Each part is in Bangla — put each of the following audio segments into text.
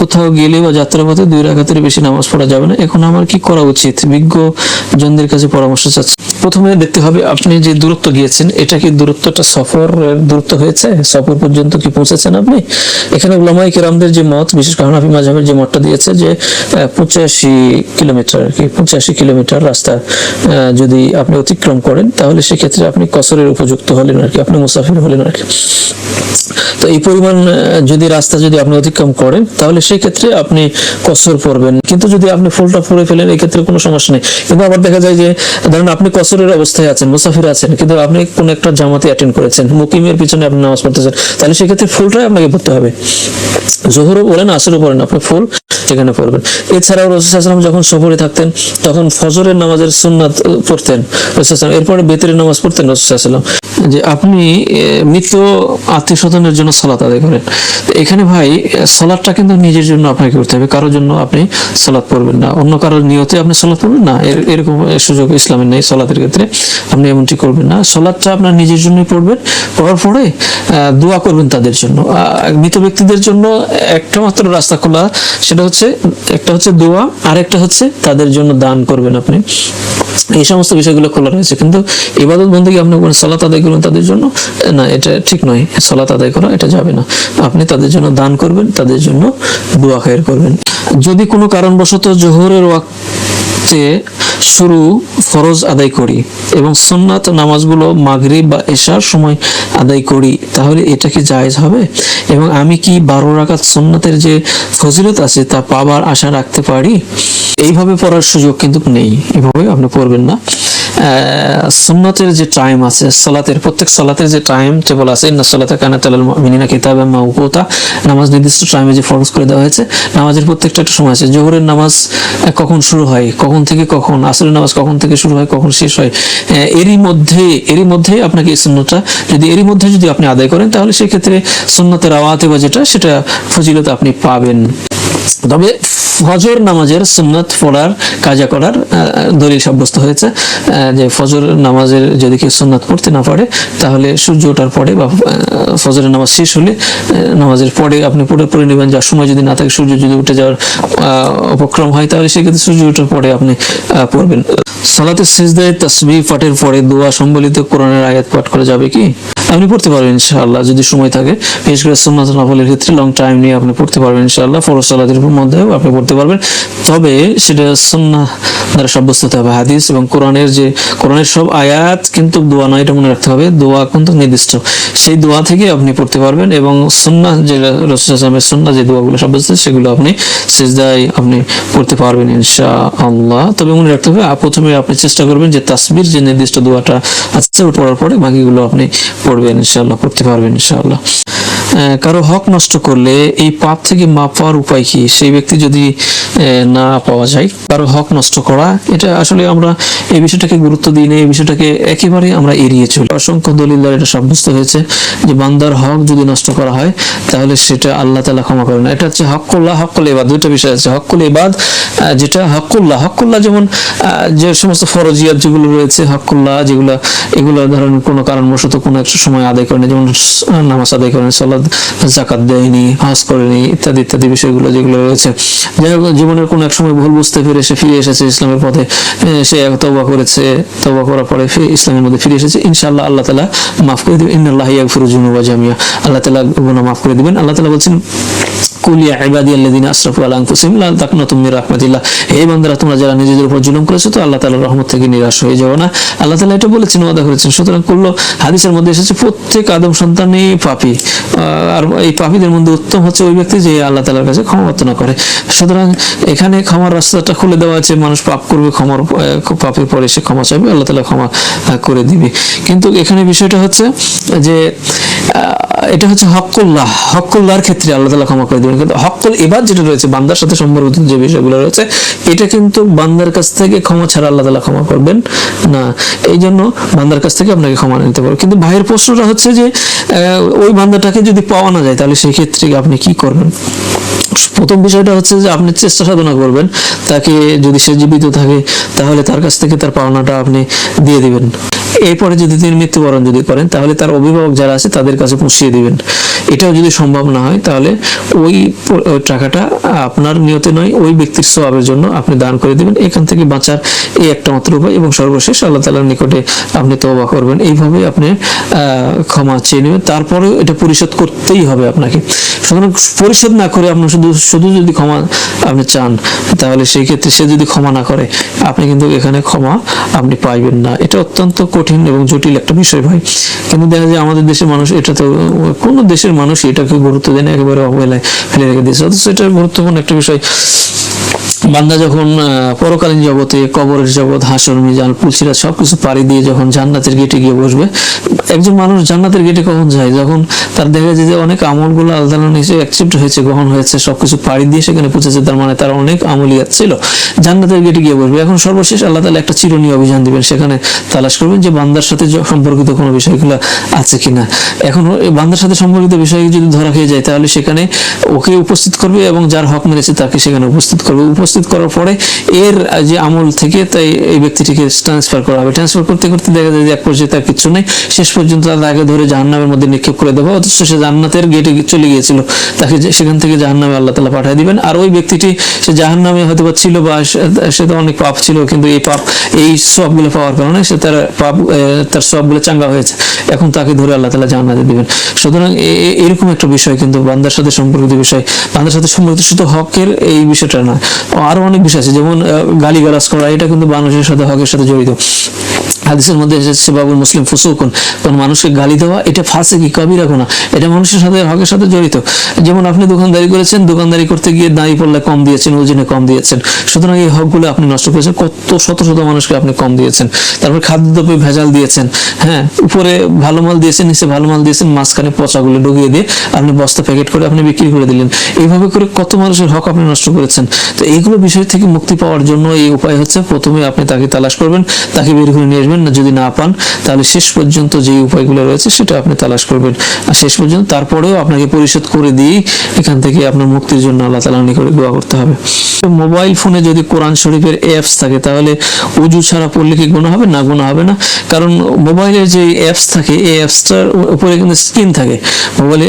কোথাও গেলে বা যাত্রা পথে দুই রাখাতের বেশি নামাজ পড়া যাবে না। এখন আমার কি করা উচিত? বিজ্ঞজনদের কাছে পরামর্শ চাচ্ছি। প্রথমে দেখতে হবে আপনি যে দূরত্ব গিয়েছেন, এটা কি দূরত্বটা সফর দূরত্ব হয়েছে? সফর পর্যন্ত কি পৌঁছেছেন আপনি? এখানে উলামাই কেরামদের যে মত, বিশেষ করে হানাফি মাঝাবের যে মতটা দিয়েছে যে পঁচাশি কিলোমিটার আর কি, পঁচাশি কিলোমিটার রাস্তা যদি আপনি অতিক্রম করেন, তাহলে সেক্ষেত্রে আপনি কসরের উপযুক্ত হলেন আর কি, আপনি মুসাফির হলেন আর কি। তো এই পরিমাণ যদি রাস্তা যদি আপনি অতিক্রম করেন, তাহলে সেই ক্ষেত্রে আপনি কসর পড়বেন। কিন্তু যদি আপনি ফুলটা পড়ে ফেলেন এই ক্ষেত্রে কোনো সমস্যা নেই। কিন্তু আবার দেখা যায় যে, ধরেন আপনি কসরের অবস্থায় আছেন, মুসাফির আছেন, কিন্তু আপনি কোন একটা জামাতে অ্যাটেন্ড করেছেন, মুকিমের পিছনে আপনি নামাজ পড়তেছেন, তাহলে সেক্ষেত্রে ফুলটাই আপনাকে পড়তে হবে। জোহরও বলেন, আসরও পড়েন আপনি ফুল সেখানে পড়বেন। এছাড়াও রসুলাম যখন সফরে থাকতেন, তখন ফজরের নামাজের সুন্নাত পড়তেন। রসুলাম এরপরে বেতের নামাজ পড়তেন রসুলাম যে আপনি মৃত আত্মীয় স্বজনের জন্য সালাত আদায় করেন। এখানে ভাই সালাদটা কিন্তু নিজের জন্য আপনাকে করতে হবে। কারোর জন্য আপনি সালাত পড়বেন না। অন্য কারোর নিয়তে আপনি সালাত পড়বেন না। এরকম সুযোগ ইসলামের নেই সালাতের ক্ষেত্রে। আপনি এমনটি করবেন না। সালাদটা আপনার নিজের জন্যই পড়বেন। পড়ার পরে দোয়া করবেন তাদের জন্য। মৃত ব্যক্তিদের জন্য একটা মাত্র রাস্তা খোলা, সেটা হচ্ছে একটা হচ্ছে দোয়া আর একটা হচ্ছে তাদের জন্য দান করবেন আপনি। এই সমস্ত বিষয়গুলো খোলা রয়েছে, কিন্তু ইবাদত বন্দী আপনি সলাত আদায় করবেন তাদের জন্য? না, এটা ঠিক নয়। সলাত আদায় করা, এটা যাবে না। আপনি তাদের জন্য দান করবেন, তাদের জন্য দোয়া খায়ের করবেন। যদি কোনো কারণবশত জোহরের ওয়াক্তে শুরু ফরজ আদায় করি এবং সুন্নাত নামাজগুলো মাগরিব বা এশার সময় আদায় করি, তাহলে এটা কি জায়েজ হবে? এবং আমি কি বারো রাকাত সুন্নাতের যে ফজিলত আছে তা পাবার আশা রাখতে পারি? এইভাবে পড়ার সুযোগ কিন্তু নেই। এভাবে আপনি পড়বেন না। সুন্নতের যে টাইম আছে, সালাতের, প্রত্যেক সালাতের যে টাইম টেবল আছে, ইন্না সালাতা কানাত আলাল মুমিনিনা কিতাবাম মাওকুতা, নামাজ নির্দিষ্ট টাইমে যে ফরজ করে দেওয়া হয়েছে, নামাজের প্রত্যেকটা একটা সময় আছে। জোহরের নামাজ কখন শুরু হয়, কখন থেকে কখন, আসরের নামাজ কখন থেকে শুরু হয়, কখন শেষ হয় এরই মধ্যে এরই মধ্যে আপনাকে এই সুন্নতটা, যদি এরই মধ্যে যদি আপনি আদায় করেন, তাহলে সেক্ষেত্রে সুন্নতের আওয়াতে বা যেটা, সেটা ফজিলত আপনি পাবেন। তবে ফজর নামাজের সুন্নত পড়ার, কাজা করার দলিল সাব্যস্ত হয়েছে যে ফজর নামাজের যদি কেউ সুন্নত পড়তে না পারে, তাহলে সূর্য ওঠার পরে বা ফজরের নামাজ শেষ হলে নামাজের পরে আপনি পড়ে পড়ে নেবেন। যার সময় যদি না থাকে, সূর্য যদি উঠে যাওয়ার উপক্রম হয়, তাহলে সেক্ষেত্রে সূর্য ওঠার পরে আপনি পড়বেন। সালাতের সিজদায় তাসবিহ পাঠের পরে দোয়া সম্বলিত কোরআনের আয়াত পাঠ করা যাবে কি? আপনি পড়তে পারবেন ইনশাআল্লাহ, যদি সময় থাকে। বিশেষ করে সুন্নাত নফলের ক্ষেত্রে লং টাইম নিয়ে আপনি পড়তে পারবেন ইনশাআল্লাহ। ফরজ সালাতের মধ্যেও আপনি পড়তে পারবেন। তবে সেটা সুন্নাহ দ্বারা সাব্যস্ত হতে হবে। হাদিস এবং কোরআনের যে, কোরআনের সব আয়াত কিন্তু দোয়া নয়, এটা মনে রাখতে হবে। দোয়া কিন্তু নির্দিষ্ট। সেই দোয়া থেকে আপনি পড়তে পারবেন এবং সুন্নাহ যে, রসুল আসলামের সুন্নাহ যে দোয়াগুলো সাব্যস্ত সেগুলো আপনি সেজদায় আপনি পড়তে পারবেন ইনশাআল্লাহ। তবে মনে রাখতে হবে, প্রথমে আপনি চেষ্টা করবেন যে তাসবির যে নির্দিষ্ট দোয়াটা আছে পড়ার পরে বাকিগুলো আপনি পড়বেন ইনশাআল্লাহ, পড়তে পারবেন ইনশাআল্লাহ। কারও হক নষ্ট করলে এই পাপ থেকে মাপ পাওয়ার উপায় কি? সেই ব্যক্তি যদি না পাওয়া যায়, কারও হক নষ্ট করা, এটা আসলে আমরা এই বিষয়টাকে গুরুত্ব দিই না, এই বিষয়টাকে একেবারে আমরা এড়িয়ে চলি। অসংখ্য দলিল দ্বারা এটা সাব্যস্ত হয়েছে যে বান্দার হক যদি নষ্ট করা হয়, তাহলে সেটা আল্লাহ তালা ক্ষমা করে না এটা হচ্ছে হকুল্লাহ হকুল এবাদ দুইটা বিষয় আছে। হকুল এবাদ যেটা হকুল্লাহ হকুল্লাহ যেমন যে সমস্ত ফরজিয়াত যেগুলো রয়েছে হকুল্লাহ যেগুলো, এগুলো ধরেন কোনো কারণবশত কোনো একটা সময় আদায় করেনি যেমন নামাজ আদায় করেন করেনি সালাদ জাকাত দেয়নি, হজ করেনি, ইত্যাদি ইত্যাদি বিষয়গুলো যেগুলো রয়েছে। যাই হোক, জীবনের কোনো এক সময় ভুল বুঝতে পেরে সে ফিরে এসেছে ইসলামের পথে। সে এক তবা করেছে তবা করার পরে ইসলামের মধ্যে ফিরে এসেছে। ইনশাআল্লাহ আল্লাহ তালা মাফ করে দেবেন। ইন্নআল্লাহ ইয়াকফুরুজুন যুনুবা জামিয়া। আল্লাহ তালা গুনাহ মাফ করে দিবেন। আল্লাহ তালা বলছেন কুল ইয়া ইবাদিয়াল্লাযিনা আসরাফু আলা আনফুসিহিম প্রত্যেক আদম সন্তানই আর এই পাপীদের মধ্যে উত্তম হচ্ছে ওই ব্যক্তি যে আল্লাহ কাছে ক্ষমা প্রার্থনা করে। সুতরাং এখানে ক্ষমার রাস্তাটা খুলে দেওয়া আছে, মানুষ পাপ করবে, ক্ষমার পাপের পরে সে ক্ষমা চাইবে, আল্লাহ তাআলা ক্ষমা করে দিবে। কিন্তু এখানে বিষয়টা হচ্ছে যে এটা হচ্ছে হকুল্লাহ হকুল্লাহর ক্ষেত্রে আল্লাহ তালা ক্ষমা করে দেবেন। কিন্তু হকুল এবার যেটা রয়েছে, বান্দার সাথে সম্পর্কিত যে বিষয়গুলো রয়েছে, এটা কিন্তু বান্দার কাছ থেকে ক্ষমা ছাড়া আল্লাহ তালা ক্ষমা করবেন না। এই জন্য বান্দার কাছ থেকে আপনাকে ক্ষমা নিতে পারবেন কিন্তু ভাইয়ের প্রশ্নটা হচ্ছে যে ওই বান্দাটাকে যদি পাওয়া না যায়, তাহলে সেই ক্ষেত্রে আপনি কি করবেন? প্রথম বিষয়টা হচ্ছে যে, আপনি চেষ্টা সাধনা করবেন। তাকে যদি সে জীবিত থাকে, তাহলে তার কাছ থেকে তার পাওনাটা আপনি দিয়ে দিবেন। এরপরে যদি তিনি মৃত্যুবরণ যদি করেন, তাহলে তার অভিভাবক যারা আছে তাদের কাছে পৌঁছিয়ে দিবেন। এটাও যদি সম্ভব না হয়, তাহলে ওই টাকাটা আপনার নিয়তে নয়, ওই ব্যক্তির স্বভাবের জন্য আপনি দান করে দিবেন। এখান থেকে বাঁচার এই একটা মাত্র উপায় এবং সর্বশেষ আল্লাহ তালার নিকটে আপনি তওবা করবেন। এইভাবে আপনি ক্ষমা চেয়ে নেবেন। তারপরেও এটা পরিশোধ করতেই হবে আপনাকে। সুতরাং পরিশোধ না করে আপনি শুধু শুধু যদি ক্ষমা আপনি চান, তাহলে সেই ক্ষেত্রে সে যদি ক্ষমা না করে, আপনি কিন্তু এখানে ক্ষমা আপনি পাইবেন না। এটা অত্যন্ত কঠিন এবং জটিল একটা বিষয় ভাই। কিন্তু দেখা যায় আমাদের দেশের মানুষ এটা তো কোনো দেশের মানুষ এটাকে গুরুত্ব দেয় না, একেবারে অবহেলায় ফেলে রেখে দিয়েছে। অথচ এটা গুরুত্বপূর্ণ একটা বিষয় বান্দা যখন পরকালীন জগতে, কবরের জগৎ, হাসর, মিজান পুলসিরা সবকিছু পাড়ি দিয়ে যখন জান্নাতের গেটে গিয়ে বসবে, একজন মানুষ জান্নাতের গেটে কখন যায়? যখন তার দেখা যায় যে অনেক আমলগুলো আল্লাহ নিচে অ্যাকসেপ্ট হয়েছে, গ্রহণ হয়েছে, সবকিছু পাড়ি দিয়ে সেখানে পৌঁছেছে, তার মানে তার অনেক আমলিয়াত ছিল। জান্নাতের গেটে গিয়ে বসবে। এখন সর্বশেষ আল্লাহ তালা একটা চিরনীয় অভিযান দিবেন, সেখানে তালাশ করবেন যে বান্দার সাথে সম্পর্কিত কোনো বিষয়গুলো আছে কিনা। এখন বান্দার সাথে সম্পর্কিত বিষয় যদি ধরা খেয়ে যায়, তাহলে সেখানে ওকে উপস্থিত করবে এবং যার হক মেরেছে তাকে সেখানে উপস্থিত করবে। উপস্থিত করার পরে এর যে আমল থেকে তাই এই ব্যক্তিটিকে ট্রান্সফার করা হবে। ট্রান্সফার করতে করতে দেখা যায় যে এক পর্যায়ে তার কিছু নেই। শেষ পর্যন্ত তাকে ধরে জাহান্নামের মধ্যে নিক্ষেপ করে দেবো অথচ সে জান্নাতের গেটে চলে গিয়েছিল। তাকে সেখান থেকে জাহান্নামে আল্লাহ তালা পাঠিয়ে দিবেন। আর ওই ব্যক্তিটি, সে জাহান্নামে হয়তো বা ছিল বা সে- তো অনেক পাপ ছিল, কিন্তু এই পাপ, এই সবগুলো পাওয়ার কারণে সে তার পাপ তার সবগুলো চাঙ্গা হয়েছে। এখন তাকে ধরে আল্লাহ তালা জাহান্নাতে দিবেন। সুতরাং এরকম একটা বিষয় কিন্তু বান্দার সাথে সম্পর্কিত বিষয়। বান্দার সাথে সম্পর্কিত শুধু হকের এই বিষয়টা না আরও অনেক বিষয় আছে, যেমন গালি গালাজ করা, এটা কিন্তু মানুষের সাথে হকের সাথে জড়িত। হাদিসের মধ্যে এসেছে বাবুল মুসলিম, ফুসুকুন, কোন মানুষকে গালি দেওয়া, এটা ফাঁসে কি কবিরা গোনা এটা মানুষের সাথে, হকের সাথে জড়িত। যেমন আপনি দোকানদারি করেছেন, দোকানদারি করতে গিয়ে দাঁড়ি পড়লে কম দিয়েছেন, ওজনে কম দিয়েছেন। সুতরাং এই হকগুলো আপনি নষ্ট করেছেন, কত শত শত মানুষকে আপনি কম দিয়েছেন। তারপর খাদ্যদ্রব্যে ভেজাল দিয়েছেন হ্যাঁ উপরে ভালো মাল দিয়েছেন, নিচে ভালো মাল দিয়েছেন, মাঝখানে পচাগুলো ঢুকিয়ে দিয়ে আপনি বস্তা প্যাকেট করে আপনি বিক্রি করে দিলেন। এইভাবে করে কত মানুষের হক আপনি নষ্ট করেছেন। তো এইগুলো বিষয় থেকে মুক্তি পাওয়ার জন্য এই উপায় হচ্ছে প্রথমে আপনি তাকে তালাশ করবেন, তাকে বের করে নিয়ে আসবেন। না, যদি না পান, তাহলে শেষ পর্যন্ত যে উপায়গুলো রয়েছে সেটা আপনি তালাশ করবেন। আর শেষ পর্যন্ত তারপরেও আপনাকে পরিশোধ করে দিয়েই এখান থেকে আপনার মুক্তির জন্য আল্লাহ তালা নিকটে দোয়া করতে হবে। মোবাইল ফোনে যদি কোরআন শরীফের অ্যাপস থাকে, তাহলে উজু ছাড়া পড়লে কি গুণ হবে? না গুণ হবে না। কারণ মোবাইলের যে অ্যাপস থাকে, এই অ্যাপসটার উপরে কিন্তু স্ক্রিন থাকে। মোবাইলে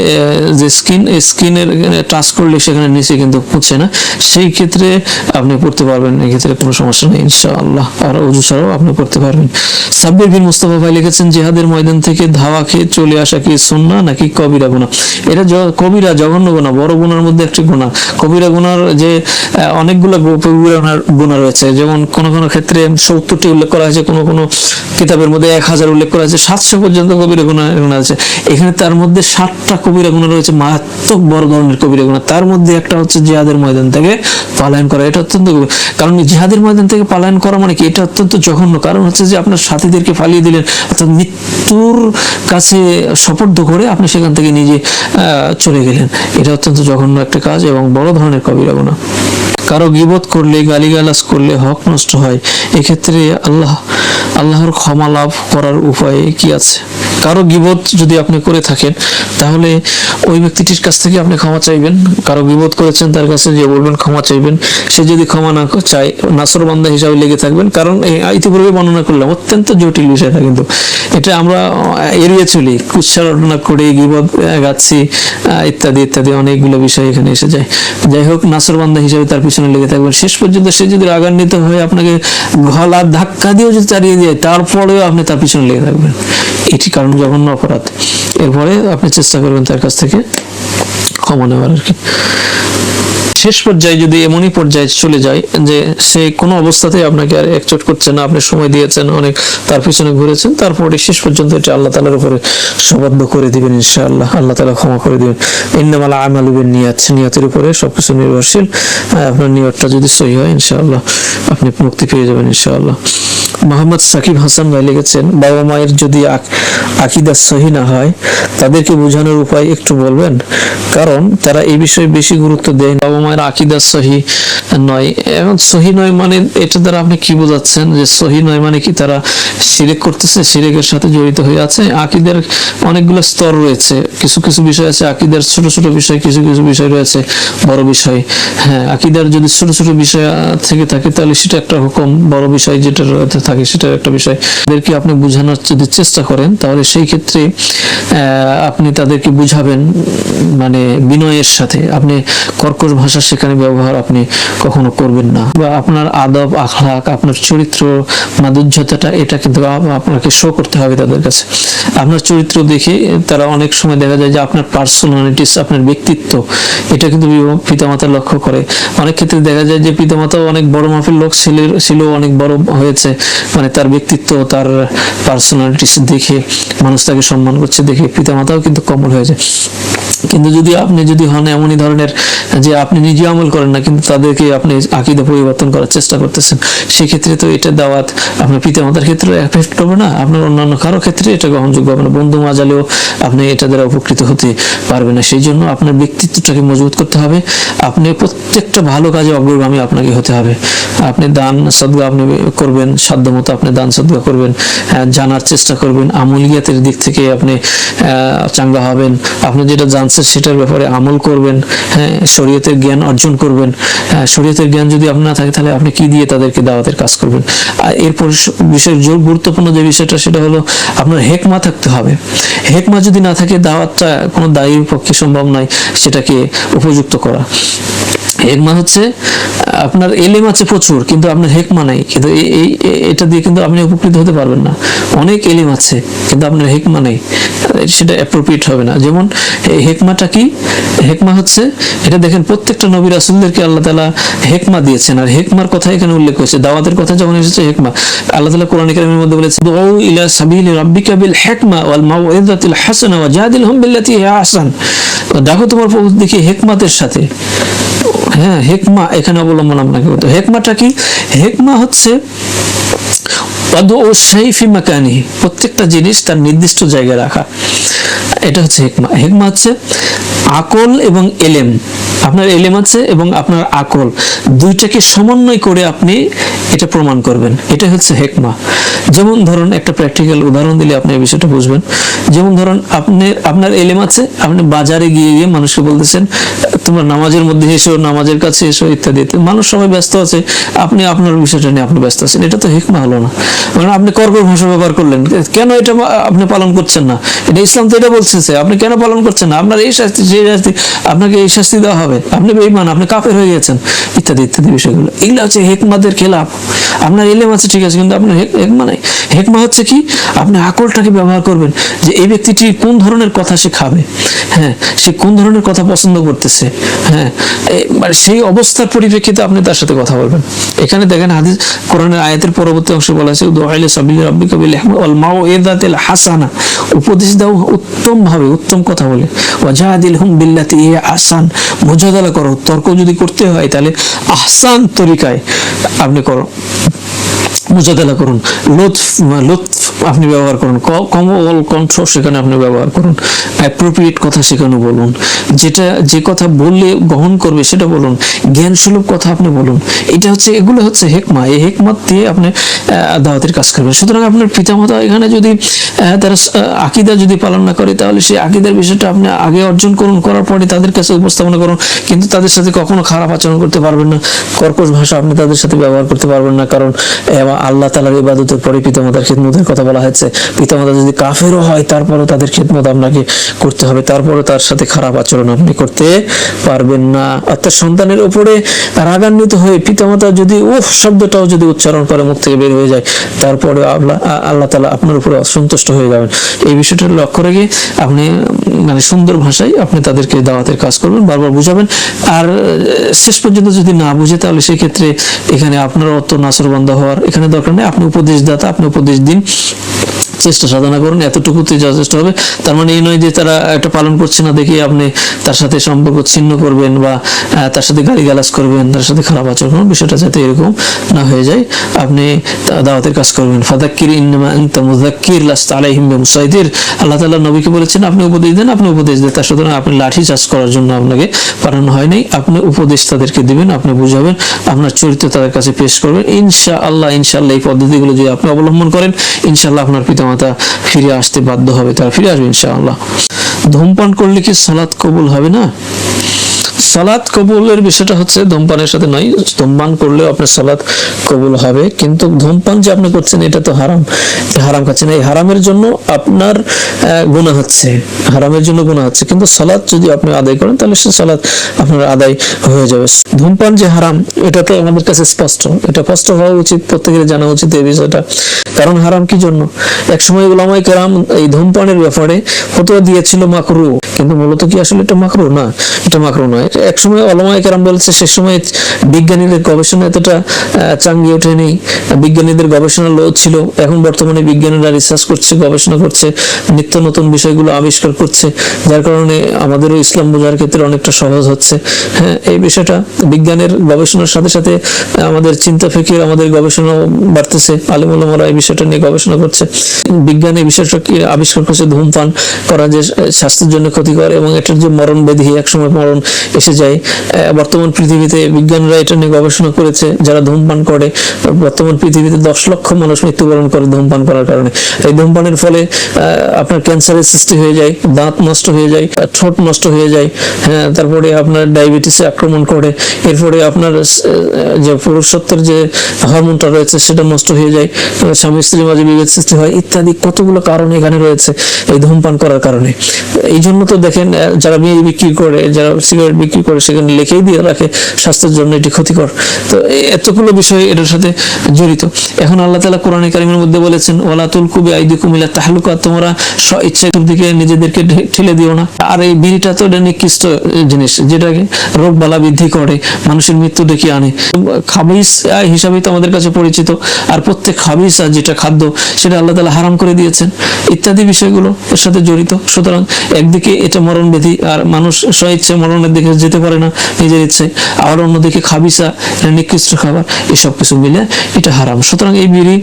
যে স্ক্রিন স্ক্রিনের টাচ করলে সেখানে নিচে কিন্তু হচ্ছে না। সেই ক্ষেত্রে আপনি পড়তে পারবেন, এক্ষেত্রে কোনো সমস্যা নেই, ইনশাআল্লাহ। আর উজু ছাড়াও আপনি পড়তে পারবেন। সাব্বির বিন মুস্তফা ভাই লিখেছেন, জিহাদের ময়দান থেকে ধাওয়া খেয়ে চলে আসা কি সুন্না নাকি কবিরা গুণা এটা কবিরা জঘন্য গুণা বড় গুণার মধ্যে একটি গুণা কবিরা গুণার যে অনেকগুলো কবিরা গুনার- গুণা রয়েছে, যেমন কোন কোন ক্ষেত্রে সত্তরটি উল্লেখ করা হয়েছে, কোন কোন কিতাবের মধ্যে এক হাজার উল্লেখ করা হয়েছে, সাতশো পর্যন্ত কবিরা গুণা গুণা আছে। এখানে তার মধ্যে ষাটটা কবিরা গুণা রয়েছে, মারাত্মক বড় ধরনের কবিরা গুণা তার মধ্যে একটা হচ্ছে জিহাদের ময়দান থেকে পলায়ন করা, এটা অত্যন্ত কারণ জিহাদের ময়দান থেকে পলায়ন করা মানে কি? এটা অত্যন্ত জঘন্য। কারণ হচ্ছে যে আপনার সাথীদেরকে ফালিয়ে দিলেন, অর্থাৎ মৃত্যুর কাছে সপর্দ করে আপনি সেখান থেকে নিজে চলে গেলেন। এটা অত্যন্ত জঘন্য একটা কাজ এবং বড় ধরনের কবিরা গুণা কারও গিবত করলে, গালিগালাজ করলে হক নষ্ট হয়। এক্ষেত্রে আল্লাহ, আল্লাহর ক্ষমা লাভ করার উপায় কি আছে? কারও গিবত যদি আপনি করে থাকেন, তাহলে ওই ব্যক্তিটির কাছ থেকে আপনি ক্ষমা চাইবেন। কারও গিবত করেছেন, তার কাছে যে বলবেন, ক্ষমা চাইবেন। সে যদি ক্ষমা না চায়, নাসর বান্দা হিসাবে লেগে থাকবেন। কারণ ইতিপূর্বে বর্ণনা করলাম, অত্যন্ত জটিল বিষয়টা কিন্তু। এটা আমরা এড়িয়ে চলি। কুচ্ছারণা করে, গিবত গাচ্ছি ইত্যাদি ইত্যাদি অনেকগুলো বিষয় এখানে এসে যায়। যাই হোক, নাসর বান্দা হিসাবে তার পিছনে লেগে থাকবেন। শেষ পর্যন্ত সে যদি রাগান্বিত হয়ে আপনাকে গলা ধাক্কা দিয়েও যদি চালিয়ে দেয়, তারপরেও আপনি তার পিছনে লেগে থাকবেন। এটি কারণ জঘন্য অপরাধ। এরপরে আপনি চেষ্টা করবেন তার কাছ থেকে ক্ষমা নেওয়ার আর কি। শেষ পর্যায়ে যদি এমনই পর্যায়ে চলে যায় যে সে কোনো অবস্থাতেই আপনাকে আর একচোট করছে না, আপনি সময় দিয়েছেন, অনেক তার পিছনে ঘুরেছেন, তারপরে শেষ পর্যন্ত এটা আল্লাহ তালার উপরে সবাধ্য করে দিবেন ইনশাআল্লাহ। আল্লাহ তালা ক্ষমা করে দিবেন। ইন্নামালা আমালুবেন নিয়াত নিয়তের উপরে সবকিছু নির্ভরশীল। আপনার নিয়তটা যদি সহি হয় ইনশাআল্লাহ আপনি মুক্তি পেয়ে যাবেন ইনশাআল্লাহ। মোহাম্মদ সাকিব হাসান ভাই লিখেছেন, বাবা মায়ের যদি আকিদা সহি না হয়, তাদেরকে বোঝানোর উপায় একটু বলবেন? কারণ তারা এই বিষয়ে বেশি গুরুত্ব দেয় বাবা মায়ের আকিদা সহি নয়। এখন সহি নয় মানে এটা দ্বারা আপনি কি বোঝাচ্ছেন? যে সহি নয় মানে কি তারা সিরেক করতেছে সিরেকের সাথে জড়িত হয়ে আছে? আকিদের অনেকগুলো স্তর রয়েছে। কিছু কিছু বিষয় আছে, আকিদের ছোট ছোট বিষয়, কিছু কিছু বিষয় রয়েছে বড় বিষয়। হ্যাঁ আকিদার যদি ছোট ছোট বিষয় থেকে থাকে, তাহলে সেটা একটা হুকুম বড় বিষয় যেটা থাকে সেটা একটা বিষয়। তাদেরকে আপনি বোঝানোর যদি চেষ্টা করেন, তাহলে সেই ক্ষেত্রে আপনি তাদেরকে বুঝাবেন মানে বিনয়ের সাথে। আপনি কর্কশ ভাষা সেখানে ব্যবহার আপনি কখনো করবেন না। বা আপনার আদব আখলাক আপনার চরিত্র, মাধুর্যতাটা এটা কিন্তু আপ- আপনাকে শো করতে হবে তাদের কাছে। আপনার চরিত্র দেখে তারা অনেক সময় দেখা যায় যে আপনার পার্সোনালিটিস আপনার ব্যক্তিত্ব, এটা কিন্তু পিতামাতা লক্ষ্য করে। অনেক ক্ষেত্রে দেখা যায় যে পিতামাতাও অনেক বড় মাপের লোক ছিল ছিল, অনেক বড় হয়েছে। মানে তার ব্যক্তিত্ব, তার পার্সোনালিটিস দেখে মানুষ তাকে সম্মান করছে, দেখে পিতামাতাও কিন্তু কমল হয়ে যায় কিন্তু যদি আপনি যদি হন এমনই ধরনের যে আপনি নিজে আমল করেন না, কিন্তু তাদেরকে আপনি আকিদা পরিবর্তন করার চেষ্টা করতেছেন, সেক্ষেত্রে তো এটা দাওয়াত আপনার পিতামাতার ক্ষেত্রে এফেক্ট হবে না। আপনার অন্যান্য কারও ক্ষেত্রে এটা গ্রহণযোগ্য না। বন্ধু মাজালেও আপনি এটা দ্বারা উপকৃত হতে পারবেন না। সেই জন্য আপনার ব্যক্তিত্বটাকে মজবুত করতে হবে। আপনি প্রত্যেকটা ভালো কাজে অগ্রগামী আপনাকে হতে হবে। আপনি দান সদগা আপনি করবেন, সাধ্যমতো আপনি দান সদগা করবেন জানার চেষ্টা করবেন। আমলিয়াতের দিক থেকে আপনি চাঙ্গা হবেন। আপনি যেটা জানছেন সেটার ব্যাপারে আমল করবেন হ্যাঁ শরীয়তের জ্ঞান অর্জন করবেন। হ্যাঁ, শরীয়তের জ্ঞান যদি আপনার না থাকে তাহলে আপনি কি দিয়ে তাদেরকে দাওয়াতের কাজ করবেন? আর এরপর বিষয় জোর গুরুত্বপূর্ণ যে বিষয়টা সেটা হলো আপনার হেকমা থাকতে হবে। হেকমা যদি না থাকে দাওয়াতটা কোনো দায়ীর পক্ষে সম্ভব নয় সেটাকে উপযুক্ত করা। হেকমা হচ্ছে, আপনার এলেম আছে প্রচুর, কিন্তু আপনার হেকমা নাই। কিন্তু এই- এটা দিয়ে কিন্তু আপনি উপকৃত হতে পারবেন না। অনেক এলেম আছে, কিন্তু আপনার হেকমা নেই। সেটা অ্যাপ্রোপ্রিয়েট হবে না। যেমন হেকমাটা কি? হেকমা হচ্ছে, এটা দেখেন, প্রত্যেকটা নবী রাসুলদেরকে আল্লাহ তালা হেকমা দিয়েছেন। আর হেকমার কথা এখানে উল্লেখ হয়েছে। দাওয়াতের কথা যখন এসেছে, হেকমা। আল্লাহ তালা কোরআন কারিমের মধ্যে বলেছে দুউ ইলা সাবিলি রাব্বিকা বিল হিকমা ওয়াল মাউইযাতিল হাসানা ওয়া জাদিলহুম বিল্লাতি হিয়া আহসান। দেখো তোমার দেখি হেকমাতের সাথে। হ্যাঁ হেকমা এখানে অবলম্বন আপনাকে করতে হেকমাটা কি? হেকমা হচ্ছে প্রত্যেকটা জিনিস তার নির্দিষ্ট জায়গায় রাখা। এটা হচ্ছে হেকমা। হেকমা হচ্ছে আকল এবং এলেম। আপনার এলেম আছে এবং আপনার আকল। দুইটাকে সমন্বয় করে আপনি এটা প্রমাণ করবেন। এটা হচ্ছে হেকমা। যেমন ধরুন, একটা প্র্যাকটিক্যাল উদাহরণ দিলে আপনি এই বিষয়টা বুঝবেন। যেমন ধরুন, আপনি, আপনার এলেম আছে, আপনি বাজারে গিয়ে গিয়ে মানুষকে বলতেছেন, তোমরা নামাজের মধ্যে এসো, নামাজের কাছে এসো, ইত্যাদি। মানুষ সবাই ব্যস্ত আছে, আপনি আপনার বিষয়টা নিয়ে আপনি ব্যস্ত আছেন। এটা তো হেকমা হলো না। মানে আপনি কর্কট ভাষা ব্যবহার করলেন। কেন এটা আপনি পালন করছেন না? এটা ইসলাম তো এটা বলছে আপনি কেন পালন করছেন না? আপনার এই শাস্তি সেই শাস্তি, আপনাকে এই শাস্তি দেওয়া হবে। আপনি বেইমান আপনি কাফের হয়ে গেছেন, ইত্যাদি ইত্যাদি বিষয়গুলো। এগুলো হচ্ছে হেকমাদের খেলাফ আপনার এলেম আছে, ঠিক আছে, কিন্তু আপনার হেকমা নাই। হেকমা হচ্ছে কি? আপনি আকলটাকে ব্যবহার করবেন যে এই ব্যক্তিটি কোন ধরনের কথা সে খাবে? হ্যাঁ সে কোন ধরনের কথা পছন্দ করতেছে? হ্যাঁ মানে সেই অবস্থার পরিপ্রেক্ষিতে আপনি তার সাথে কথা বলবেন। এখানে দেখেন হাদিস, কোরআনের আয়াতের পরবর্তী অংশ বলা আছে দোহাইলে সাবিল রাব্বিকা বিল হিকমা ওয়াল মাউইযাতিল হাসানা। উপদেশ দাও উত্তম ভাবে উত্তম কথা বলে। ওয়াজাদিলহুম বিল্লাতি হিয়া আহসান। মুজাদালা করো তর্ক যদি করতে হয় তাহলে আহসান তরিকায় আপনি করো। মুজাদালা করুন। লুৎফ লুৎফ আপনি ব্যবহার করুন। কমল কণ্ঠ সেখানে আপনি ব্যবহার করুন। অ্যাপ্রোপ্রিয়েট কথা সেখানে বলুন। যেটা, যে কথা বললে গ্রহণ করবে সেটা বলুন। জ্ঞান সুলভ কথা আপনি বলুন। এটা হচ্ছে, এগুলো হচ্ছে হেকমা। এই হেকমত দিয়ে আপনি দাওয়াতের কাজ করবেন। সুতরাং আপনার পিতামাতা এখানে যদি তারা আকিদা যদি পালন না করে, তাহলে সেই আকিদার বিষয়টা আপনি আগে অর্জন করুন, করার পরে তাদের কাছে উপস্থাপনা করুন। কিন্তু তাদের সাথে কখনো খারাপ আচরণ করতে পারবেন না। কর্কশ ভাষা আপনি তাদের সাথে ব্যবহার করতে পারবেন না। কারণ আল্লাহ তালার ইবাদতের পরে পিতামাতার খেদমতের কথা বলা হয়েছে। পিতামাতা যদি কাফেরও হয়, তারপরেও তাদের খেদমত আপনাকে করতে হবে। তারপরে তার সাথে খারাপ আচরণ আপনি করতে পারবেন না। অর্থাৎ সন্তানের উপরে রাগান্বিত হয়ে পিতামাতা যদি, উফ, শব্দটাও যদি উচ্চারণ করে, মুখ থেকে বের হয়ে যায় তারপরে আল্লাহ আল্লাহ তালা আপনার উপরে অসন্তুষ্ট হয়ে যাবেন। এই বিষয়টা লক্ষ্য রেখে আপনি মানে সুন্দর ভাষায় আপনি তাদেরকে দাওয়াতের কাজ করবেন, বারবার বুঝাবেন। আর শেষ পর্যন্ত যদি না বুঝে, তাহলে সেক্ষেত্রে এখানে আপনার অত নাসরবন্ধ হওয়ার এখানে দরকার নেই। আপনি উপদেশদাতা আপনি উপদেশ দিন। চেষ্টা সাধনা করুন এতটুকুতে যথেষ্ট হবে। তার মানে এই নয় যে তারা একটা পালন করছে না দেখে আপনি তার সাথে সম্পর্ক ছিন্ন করবেন বা তার সাথে গালিগালাজ করবেন, তার সাথে খারাপ আচরণ করবেন, বিষয়টা যাতে এরকম না হয়ে যায়। আপনি দাওয়াতের কাজ করবেন। ফাদাক্কির ইন্নামা আনতা মুযাক্কির লাস্তা আলাইহিম বিমুসাইদির। আল্লাহ তাআলা নবীকে বলেছেন, আপনি উপদেশ দেন, আপনি উপদেশ দেন। তার সুতরাং আপনি লাঠি চাষ করার জন্য আপনাকে পাঠানো হয় নাই। আপনি উপদেশ তাদেরকে দিবেন, আপনি বুঝাবেন, আপনার চরিত্র তাদের কাছে পেশ করবেন। ইনশা আল্লাহ ইনশাআল্লাহ এই পদ্ধতিগুলো যদি আপনি অবলম্বন করেন, ইনশাআল্লাহ আপনার পিতামাতা ফিরে আসতে বাধ্য হবে, তারা ফিরে আসবে ইনশাআল্লাহ। ধূমপান করলে কি সালাত কবুল হবে না? সালাত কবুলের বিষয়টা হচ্ছে ধূমপানের সাথে নয়, ধূমপান করলেও আপনার সালাত কবুল হবে। কিন্তু ধূমপান যে আপনি করছেন, এটা তো হারাম। হারাম খাচ্ছেন এই হারামের জন্য আপনার গুণা হচ্ছে। হারামের জন্য গুণা হচ্ছে। কিন্তু সালাত যদি আপনি আদায় করেন, তাহলে সে সালাত আপনার আদায় হয়ে যাবে। ধূমপান যে হারাম, এটা তো আমাদের কাছে স্পষ্ট। এটা স্পষ্ট হওয়া উচিত, প্রত্যেকের জানা উচিত এই বিষয়টা। কারণ হারাম কি জন্য? একসময় ওলামাই কেরাম এই ধূমপানের ব্যাপারে ফতোয়া দিয়েছিল মাকরু। কিন্তু মূলত কি আসলে এটা মাকরু? না, এটা মাকরু নয়। একসময় ওলামাই কেরাম বলছে সে সময় বিজ্ঞানীদের গবেষণা এতটা চাঙ্গিয়ে ওঠেনি। বিজ্ঞানীদের গবেষণা লো ছিল। এখন বর্তমানে বিজ্ঞানীরা রিসার্চ করছে, গবেষণা করছে, নিত্য নতুন বিষয়গুলো আবিষ্কার করছে, যার কারণে আমাদেরও ইসলাম বোঝার ক্ষেত্রে অনেকটা সহজ হচ্ছে। হ্যাঁ এই বিষয়টা বিজ্ঞানের গবেষণার সাথে সাথে আমাদের চিন্তা ফিকির, আমাদের গবেষণা বাড়তেছে। আলিমুল্লামরা এই বিষয়টা নিয়ে গবেষণা করছে। বিজ্ঞান এই বিষয়টা কি আবিষ্কার করছে, ধূমপান করা যে স্বাস্থ্যের জন্য ক্ষতিকর এবং এটার যে মরণ ব্যাধি একসময় মরণ এসে যায়। বর্তমান পৃথিবীতে বিজ্ঞানরা এটা নিয়ে গবেষণা করেছে, যারা ধূমপান করে। বর্তমান পৃথিবীতে দশ লক্ষ মানুষ মৃত্যুবরণ করে ধূমপান করার কারণে। এই ধূমপানের ফলে আপনার ক্যান্সারের সৃষ্টি হয়ে যায়, দাঁত নষ্ট হয়ে যায়, ঠোঁট নষ্ট হয়ে যায় হ্যাঁ তারপরে আপনার ডায়াবেটিসে আক্রমণ করে। এরপরে আপনার যে পুরুষত্বের যে হরমোনটা রয়েছে, সেটা নষ্ট হয়ে যায় স্বামী স্ত্রীর মাঝে বিভেদ সৃষ্টি হয়, ইত্যাদি কতগুলো কারণ এখানে রয়েছে এই ধূমপান করার কারণে। এই জন্য তো দেখেন যারা বিড়ি বিক্রি করে, যারা সিগারেট বিক্রি করে সেখানে লিখেই দিয়ে রাখে স্বাস্থ্যের জন্য এটি ক্ষতিকর? তো এতগুলো বিষয় এটার সাথে জড়িত। এখন আল্লাহ তালা কোরআন কারিমের মধ্যে বলেছেন ওলা তুলকুবি আইদি কুমিলা তাহলুকা তোমরা স্ব ইচ্ছা দিকে নিজেদেরকে ঠেলে দিও না। আর এই বিড়িটা তো এটা নিকৃষ্ট জিনিস, যেটাকে রোগ বালা বৃদ্ধি করে, মানুষের মৃত্যু ডেকে আনে। খাবিস হিসাবে তো আমাদের কাছে পরিচিত। আর প্রত্যেক খাবিস যেটা খাদ্য, সেটা আল্লাহ তালা হারাম করে দিয়েছেন। ইত্যাদি বিষয়গুলো এর সাথে জড়িত। সুতরাং একদিকে এটা মরণ ব্যাধি আর মানুষ স্ব ইচ্ছে মরণের দিকে যেতে পারে না, নিজের ইচ্ছে। আবার অন্যদিকে খাবিসা নিকৃষ্ট খাবার, এসব কিছু মিলে এটা হারাম। সুতরাং এই বিড়ি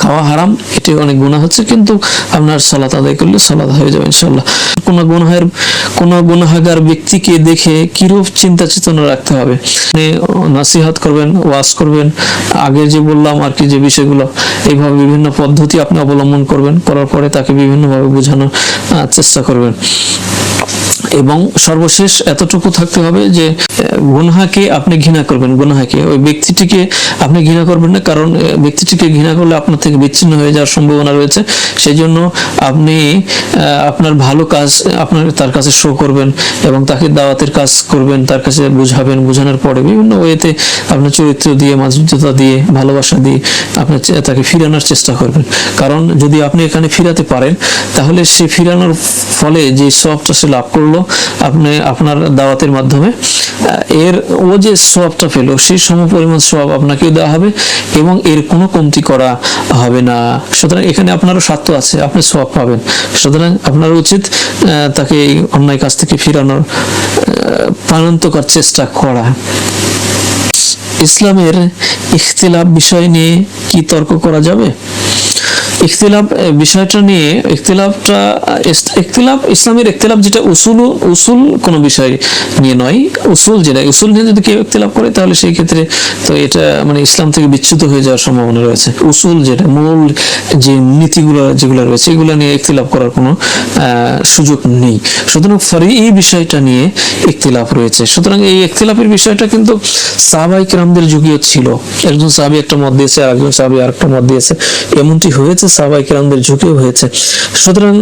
খাওয়া হারাম, এটি অনেক গুণা হচ্ছে, কিন্তু আপনার সালাত আদায় করলে সালাত হয়ে যাবে ইনশাল্লাহ কোন গুনাহের, কোন গুনাহাগার ব্যক্তিকে দেখে কিরূপ চিন্তা চেতনা রাখতে হবে? নাসিহাত করবেন, ওয়াজ করবেন, আগে যে বললাম আর কি, যে বিষয়গুলো, এইভাবে বিভিন্ন পদ্ধতি আপনি অবলম্বন করবেন, করার পরে তাকে বিভিন্নভাবে বোঝানোর চেষ্টা করবেন। এবং সর্বশেষ এতটুকু থাকতে হবে যে, গুনহাকে আপনি ঘৃণা করবেন, গুনহাকে। ওই ব্যক্তিটিকে আপনি ঘৃণা করবেন না, কারণ ব্যক্তিটিকে ঘৃণা করলে আপনার থেকে বিচ্ছিন্ন হয়ে যাওয়ার সম্ভাবনা রয়েছে। সেই জন্য আপনি আপনার ভালো কাজ আপনার তার কাছে শো করবেন এবং তাকে দাওয়াতের কাজ করবেন, তার কাছে বুঝাবেন। বোঝানোর পরে বিভিন্ন ওয়েতে আপনার চরিত্র দিয়ে, মাধুর্যতা দিয়ে, ভালোবাসা দিয়ে আপনি চে- তাকে ফিরানোর চেষ্টা করবেন। কারণ যদি আপনি এখানে ফিরাতে পারেন, তাহলে সে ফিরানোর ফলে যে সবটা সে লাভ করল আপনি আপনার দাওয়াতের মাধ্যমে এর ও যে সবটা পেল, সেই সম পরিমাণ সব আপনাকেও দেওয়া হবে এবং এর কোনো কমতি করা হবে না। সুতরাং এখানে আপনারও স্বার্থ আছে, আপনি সব পাবেন। সুতরাং আপনার উচিত তাকে এই অন্যায় কাজ থেকে ফিরানোর প্রাণান্তকর চেষ্টা করা। ইসলামের ইখতিলাফ বিষয় নিয়ে কি তর্ক করা যাবে? ইখতিলাফ বিষয়টা নিয়ে ইখতিলাফটা ইখতিলাফ, ইসলামের ইখতিলাফ যেটা উসুল উসুল কোনো বিষয় নিয়ে নয়। উসুল যেটা, উসুল নিয়ে যদি কেউ ইখতিলাফ করে, তাহলে সেই ক্ষেত্রে তো এটা মানে ইসলাম থেকে বিচ্যুত হয়ে যাওয়ার সম্ভাবনা রয়েছে। উসুল যেটা, মূল যে নীতিগুলো যেগুলো রয়েছে, এগুলো নিয়ে ইখতিলাফ করার কোনো সুযোগ নেই। সুতরাং ফরি, এই বিষয়টা নিয়ে ইখতিলাফ রয়েছে। সুতরাং এই ইখতিলাফের বিষয়টা কিন্তু সাহাবাই কিরামদের যুগীয় ছিল। একজন সাহাবি একটা মত দিয়েছে আর একজন সাহাবি আরেকটা মত দিয়েছে। এমনটি হয়েছে সাহাবাই কিরামদের যুগেও হয়েছে। সুতরাং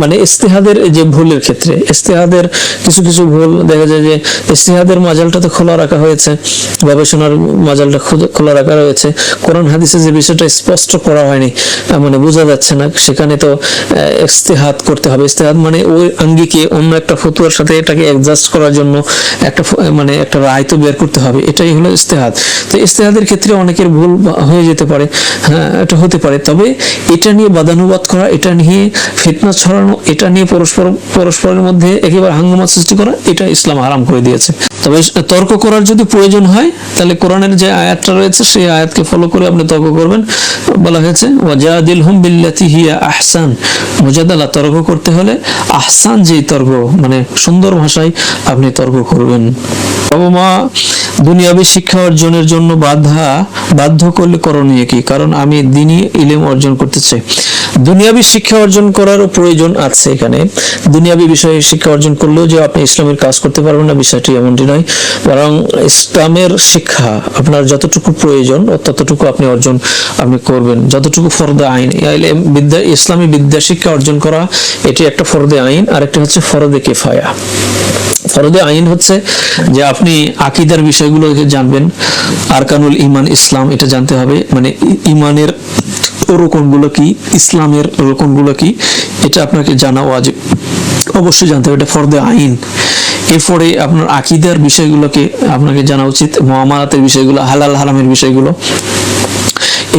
মানে ইস্তেহাদের যে ভুলের ক্ষেত্রে, ইস্তেহাদের কিছু কিছু ভুল দেখা যায় যে ইস্তেহাদের মাজালটা তো খোলা রাখা হয়েছে, গবেষণার মাজালটা খোলা রাখা রয়েছে। কোরআন হাদিসে যে বিষয়টা স্পষ্ট করা হয়নি মানে বোঝা যাচ্ছে না, সেখানে তো ইস্তেহাদ করতে হবে। ইস্তেহাদ মানে ওই আঙ্গিকে অন্য একটা ফতুয়ার সাথে এটাকে অ্যাডজাস্ট করার জন্য একটা মানে একটা রায় তো বের করতে হবে। এটাই হলো ইস্তেহাদ। তো ইস্তেহাদের ক্ষেত্রে অনেকের ভুল হয়ে যেতে পারে হ্যাঁ এটা হতে পারে। তবে এটা নিয়ে বাদানুবাদ করা, এটা নিয়ে ফিতনা ছড়ানো, এটা নিয়ে পরস্পর, পরস্পরের মধ্যে একেবারে হাঙ্গামা সৃষ্টি করা, এটা ইসলাম হারাম করে দিয়েছে। তবে তর্ক করার যদি প্রয়োজন হয়, তাহলে কোরআনের যে আয়াতটা রয়েছে, সেই আয়াতকে ফলো করে আপনি তর্ক করবেন। বলা হয়েছে ওয়াজাদিল হুম বিল্লাতি হিয়া আহসান। মুজাদালা তর্ক করতে হলে আহসান যেই তর্ক মানে সুন্দর ভাষায় আপনি তর্ক করবেন। বাবা মা দুনিয়াবী শিক্ষা অর্জনের জন্য বাধা, বাধ্য করলে করণীয় কি? কারণ আমি দিনই ইলেম অর্জন অর্জন করতে চাই দুনিয়াবী শিক্ষা অর্জন করারও প্রয়োজন আছে এখানে। দুনিয়াবী বিষয়ে শিক্ষা অর্জন করলেও যে আপনি ইসলামের কাজ করতে পারবেন না, বিষয়টি এমনটি নয়। বরং ইসলামের শিক্ষা আপনার যতটুকু প্রয়োজন, ততটুকু আপনি অর্জন আপনি করবেন। যতটুকু ফরদে আইন বিদ্যা, ইসলামী বিদ্যা শিক্ষা অর্জন করা, এটি একটা ফরদে আইন আর একটা হচ্ছে ফরদে কেফায়া। ফরদে আইন হচ্ছে যে আপনি আকিদার বিষয়গুলোকে জানবেন। আরকানুল ইমান ইসলাম, এটা জানতে হবে। মানে ইমানের রোকনগুলো কি? ইসলামের রোকনগুলো কি? এটা আপনাকে জানা ওয়াজিব। অবশ্যই জানতে হবে, এটা ফরদে আইন। এরপরে আপনার আকিদার বিষয়গুলোকে আপনাকে জানা উচিত, মহামারাতের বিষয়গুলো, হালাল হারামের বিষয়গুলো।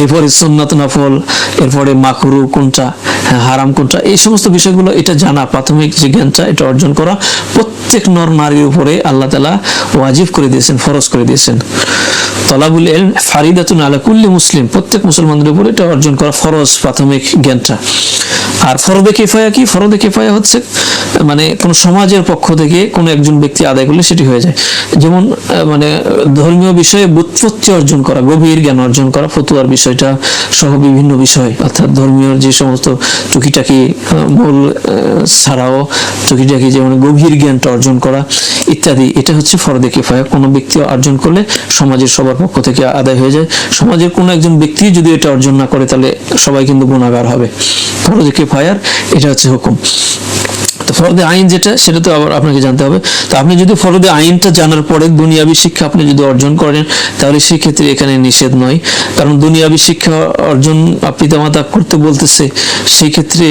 এরপরে সুন্নাত নফল, এরপরে মাকরু কোনটা, হারাম কোনটা, এই সমস্ত বিষয়গুলো এটা জানা, প্রাথমিক যে জ্ঞানটা এটা অর্জন করা প্রত্যেক নর নারীর উপরে আল্লাহ তালা ওয়াজিব করে দিয়েছেন, ফরজ করে দিয়েছেন। তলাবুল এল ফারিদাতুন আলা কুল্লি মুসলিম, প্রত্যেক মুসলমানদের উপরে এটা অর্জন করা ফরজ, প্রাথমিক জ্ঞানটা। আর ফরদে কেফায়া কি? ফরদে কেফায়া হচ্ছে মানে কোন সমাজের পক্ষ থেকে কোনো একজন ব্যক্তি আদায় করলে সেটি হয়ে যায়। যেমন মানে ধর্মীয় বিষয়ে বুৎপত্তি অর্জন করা, গভীর জ্ঞান অর্জন করা, ফতুয়ার বিষয়টা সহ বিভিন্ন বিষয়, অর্থাৎ ধর্মীয় যে সমস্ত টুকিটাকি মূল ছাড়াও টুকিটাকি যেমন গভীর জ্ঞানটা অর্জন করা ইত্যাদি, এটা হচ্ছে ফরদে কেফায়া কোনো ব্যক্তি অর্জন করলে সমাজের সবার পক্ষ থেকে আদায় হয়ে যায়। সমাজের কোনো একজন ব্যক্তি যদি এটা অর্জন না করে, তাহলে সবাই কিন্তু গুণাগার হবে। ফরদে কেফায়ার এটা হচ্ছে হুকুম। তো ফরদে আইন যেটা সেটা তো আবার আপনাকে জানতে হবে। তো আপনি যদি ফরদে আইনটা জানার পরে দুনিয়াবী শিক্ষা আপনি যদি অর্জন করেন, তাহলে সেই ক্ষেত্রে এখানে নিষেধ নয়। কারণ দুনিয়াবী শিক্ষা অর্জন পিতামাতা করতে বলতেছে সেই ক্ষেত্রে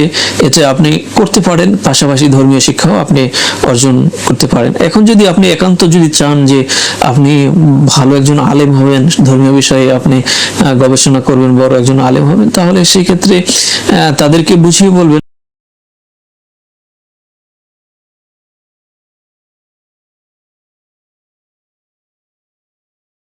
এটা আপনি করতে পারেন, পাশাপাশি ধর্মীয় শিক্ষাও আপনি অর্জন করতে পারেন। এখন যদি আপনি একান্ত যদি চান যে আপনি ভালো একজন আলেম হবেন, ধর্মীয় বিষয়ে আপনি গবেষণা করবেন, বড় একজন আলেম হবেন, তাহলে সেই ক্ষেত্রে তাদেরকে বুঝিয়ে বলবেন